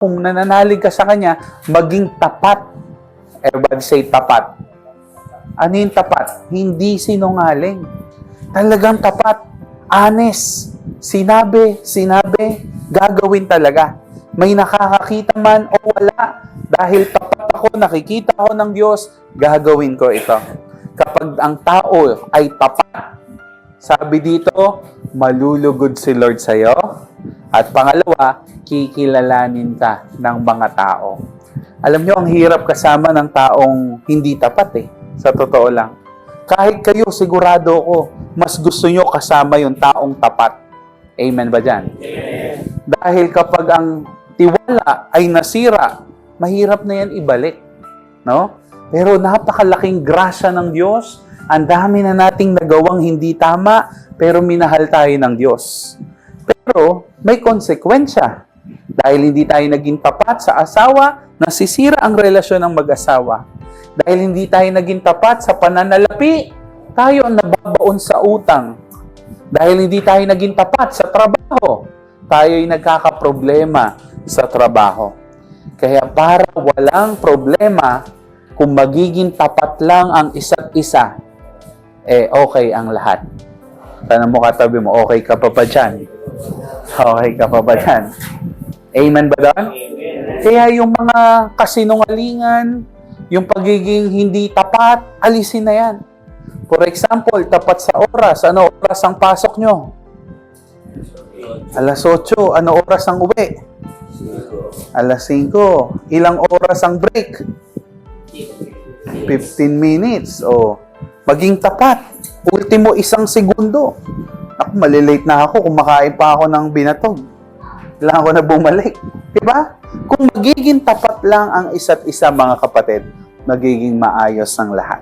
kung nananalig ka sa Kanya, maging tapat. Everybody say tapat. Ano yung tapat? Hindi sinungaling. Talagang tapat. Honest. Sinabi, sinabi, gagawin talaga. May nakakakita man o wala. Dahil tapat ako, nakikita ko ng Diyos, gagawin ko ito. Kapag ang tao ay tapat, sabi dito, malulugod si Lord sa'yo. At pangalawa, kikilalanin ka ng mga tao. Alam nyo, ang hirap kasama ng taong hindi tapat eh. Sa totoo lang. Kahit kayo, sigurado ko, mas gusto nyo kasama yung taong tapat. Amen ba dyan? Dahil kapag ang tiwala ay nasira, mahirap na yan ibalik. No? Pero napakalaking grasya ng Diyos. Ang dami na nating nagawang hindi tama, pero minahal tayo ng Diyos. Pero may konsekwensya. Dahil hindi tayo naging tapat sa asawa, nasisira ang relasyon ng mag-asawa. Dahil hindi tayo naging tapat sa pananalapi, tayo ang nababaon sa utang. Dahil hindi tayo naging tapat sa trabaho, tayo ay nagkakaproblema sa trabaho. Kaya para walang problema, kung magiging tapat lang ang isa't isa, eh okay ang lahat. Tanong mo katabi mo, okay ka pa ba dyan? Okay ka pa ba dyan? Amen ba doon? Kaya yung mga kasinungalingan, yung pagiging hindi tapat, alisin na yan. For example, tapat sa oras. Ano oras ang pasok nyo? Alas 8. Ano oras ang uwi? Alas 5. Ilang oras ang break? 15 minutes. O, maging tapat. Ultimo isang segundo. Ako, malilate na ako. Kumakain pa ako ng binatog. Kailangan ko na bumalik. Diba? Kung magiging tapat lang ang isa't isa mga kapatid, magiging maayos ang lahat.